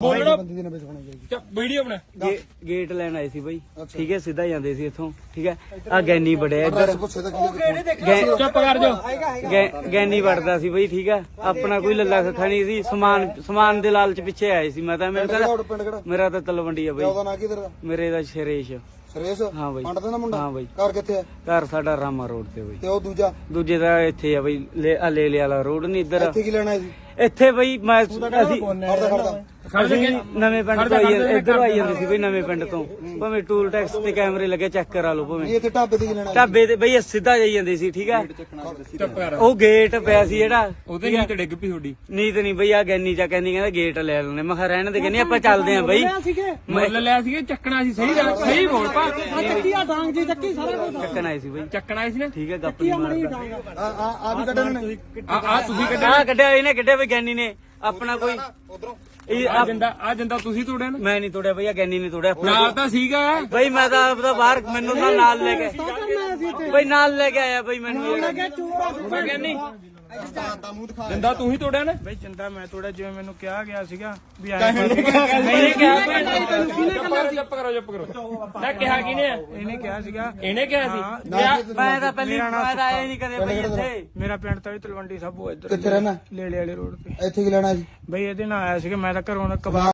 ਬੋਲਣਾ। ਬੰਦੀ ਦੀ ਨਵੇਂ ਹੋਣੀ ਚਾਹੀਦੀ। ਚੱਲ ਵੀਡੀਓ ਬਣਾ। ਗੇ- ਗੇਟ ਲੈਣ ਆਏ ਸੀ ਬਾਈ। ਠੀਕ ਹੈ ਸਿੱਧਾ ਜਾਂਦੇ ਸੀ ਇੱਥੋਂ। ਠੀਕ ਹੈ ਆ ਗੈਨੀ ਬੜਿਆ ਇੱਧਰ। ਐਡਰੈਸ ਪੁੱਛੇ ਤਾਂ ਕੀ ਹੈ ਗੈ- ਚੁੱਪ ਕਰ ਜਾਓ। ਗੈ- ਗੈਨੀ ਵੜਦਾ ਸੀ ਬਈ ਠੀਕ ਹੈ। ਆਪਣਾ ਕੋਈ ਲੱਲਾ ਕੱਖਾ ਨਹੀਂ ਸੀ ਸਮਾਨ ਸਮਾਨ ਦੇ ਲਾਲਚ ਪਿੱਛੇ ਆਏ ਸੀ। ਮੈਂ ਤਾਂ ਪਿੰਡ ਕਿਹੜਾ? ਮੇਰਾ ਤਾਂ ਤਲਵੰਡੀ ਆ ਬਈ। ਉਹਦਾ ਨਾਂ ਕੀ ਤੇਰਾ? ਮੇਰੇ ਦਾ ਸ਼ਰੇਸ਼। ਸੁਰੇਸ਼? ਹਾਂ ਬਾਈ। ਪੰਡ ਦਾ ਨਾ ਮੁੰਡਾ? ਹਾਂ ਬਾਈ। ਘਰ ਕਿੱਥੇ ਹੈ ਘਰ ਸਾਡਾ ਰਾਮਾ ਰੋਡ ਤੇ ਬਈ। ਤੇ ਉਹ ਦੂਜਾ? ਦੂਜੇ ਦਾ ਇੱਥੇ ਆ ਬਈ ਲੈ ਆ ਲੈ ਲਿਆ ਵਾਲਾ ਰੋਡ ਨਹੀਂ ਇੱਧਰ। ਇੱਥੇ ਕੀ ਲੈਣਾ ਸੀ? ਇੱਥੇ ਬਈ ਮੈਂ ਅਸੀਂ ਖੜਦਾ ਖੜਦਾ ਅਸੀਂ ਨਵੇਂ ਪਿੰਡ ਤੋਂ ਆਈ ਜਾਂਦੇ ਇੱਧਰ ਆਈ ਜਾਂਦੇ ਸੀ ਬਈ ਨਵੇਂ ਪਿੰਡ ਤੋਂ। ਭਾਵੇਂ ਟੂਲ ਟੈਕਸ ਤੇ ਕੈਮਰੇ ਲੱਗੇ ਚੈੱਕ ਕਰਾ ਲਓ ਨਹੀਂ ਭਾਵੇਂ ਇੱਥੇ ਢਾਬੇ ਤੇ ਕੀ ਲੈਣਾ? ਸੀ? ਢਾਬੇ ਤੇ ਬਈ ਸਿੱਧਾ ਜਾਈ ਜਾਂਦੇ ਸੀ ਠੀਕ ਹੈ ਚੁੱਪ ਕਰ ਉਹ ਗੇਟ ਪਿਆ ਸੀ ਜਿਹੜਾ ਉਹਦੇ ਨਹੀਂ ਤੇ ਡਿੱਗ ਪਈ ਤੁਹਾਡੀ। ਨੀਤ ਨਹੀਂ ਬਈ ਆ ਗੈਨੀ ਚਾ ਕਹਿੰਦੀ ਕਹਿੰਦਾ ਗੇਟ ਲੈ ਲੈਣੇ ਮੈਂ ਕਿਹਾ ਰਹਿਣ ਦੇ ਕਹਿੰਦੀ ਆਪਾਂ ਚੱਲਦੇ ਆਂ ਬਈ। ਮੁੱਲ ਲਿਆ ਸੀ ਚੱਕਣਾ ਸੀ ਸਹੀ ਗੱਲ ਸਹੀ ਬੋਲ ਪਾ। ਚੱਕੀਆ ਡਾਂਗ ਜੀ ਚੱਕੀ ਸਾਰਾ ਕੁਝ ਚੱਕਣ ਆਏ ਸੀ ਬਈ। ਚੱਕਣਾ ਸੀ ਨਾ? ਠੀਕ ਹੈ ਗੱਪ ਨਹੀਂ ਮਾਰਦਾ। ਆ ਆ ਆ ਵੀ ਕੱਢਣ। ਨੇ ਆ ਆ ਤੁਸੀਂ ਕੱਢਿਆ ਆ ਕੱਢਿਆ ਇਹਨੇ ਕੱਢਿਆ ਬਈ ਗੈਨੀ ਨੇ। ਆਪਣਾ ਕੋਈ ਉਧਰੋਂ। ਇਹ ਆ ਜਿੰਦਾ ਆ ਜਿੰਦਾ ਤੁਸੀਂ ਤੋੜਿਆ ਨਾ? ਮੈਂ ਨਹੀਂ ਤੋੜਿਆ ਬਈ ਆ ਗੈਨੀ ਨੇ ਤੋੜਿਆ ਨਾਲ ਤਾਂ ਸੀਗਾ। ਬਈ ਮੈਂ ਤਾਂ ਆਪਦਾ ਬਾਹਰ ਮੈਨੂੰ ਨਾਲ ਲੈ ਕੇ ਬਈ ਨਾਲ ਲੈ ਕੇ ਆਇਆ ਬਈ ਮੈਨੂੰ। ਇਹ। ਲੱਗੇ ਜਿੰਦਾ ਤੂੰ ਹੀ ਤੋੜਿਆ ਨਾ। ਬਈ ਚੰਦਾ ਮੈਂ ਥੋੜਾ ਜਿਵੇਂ ਮੈਨੂੰ ਕਿਹਾ ਗਿਆ ਸੀਗਾ ਵੀ ਇਹਨੇ ਕਿਹਾ ਚੁੱਪ ਕਰੋ ਚੁੱਪ ਕਰੋ ਚੁੱਪ ਕਰੋ। ਮੈਂ ਕਿਹਾ ਕਿਨੇ ਇਹਨੇ ਕਿਹਾ ਸੀਗਾ। ਇਹਨੇ ਕਿਹਾ ਸੀ। ਮੈਂ ਤਾਂ ਪਹਿਲੀ ਮੈਂ ਤਾਂ ਆਇਆ ਨਹੀਂ ਕਦੇ ਬਈ ਇੱਥੇ। ਮੇਰਾ ਪਿੰਡ ਤਾਂ ਵੀ ਤਲਵੰਡੀ ਸਾਬੂ ਇੱਧਰ। ਕਿੱਥੇ ਰਹਿਣਾ? ਲੇਲੇ ਵਾਲੇ ਰੋਡ ਤੇ। ਇੱਥੇ ਕੀ ਲੈਣਾ ਸੀ? ਬਈ ਇਹਦੇ ਨਾਲ ਆਇਆ ਸੀਗਾ ਮੈਂ ਤਾਂ ਘਰੋਂ ਦਾ ਕਬਾਬ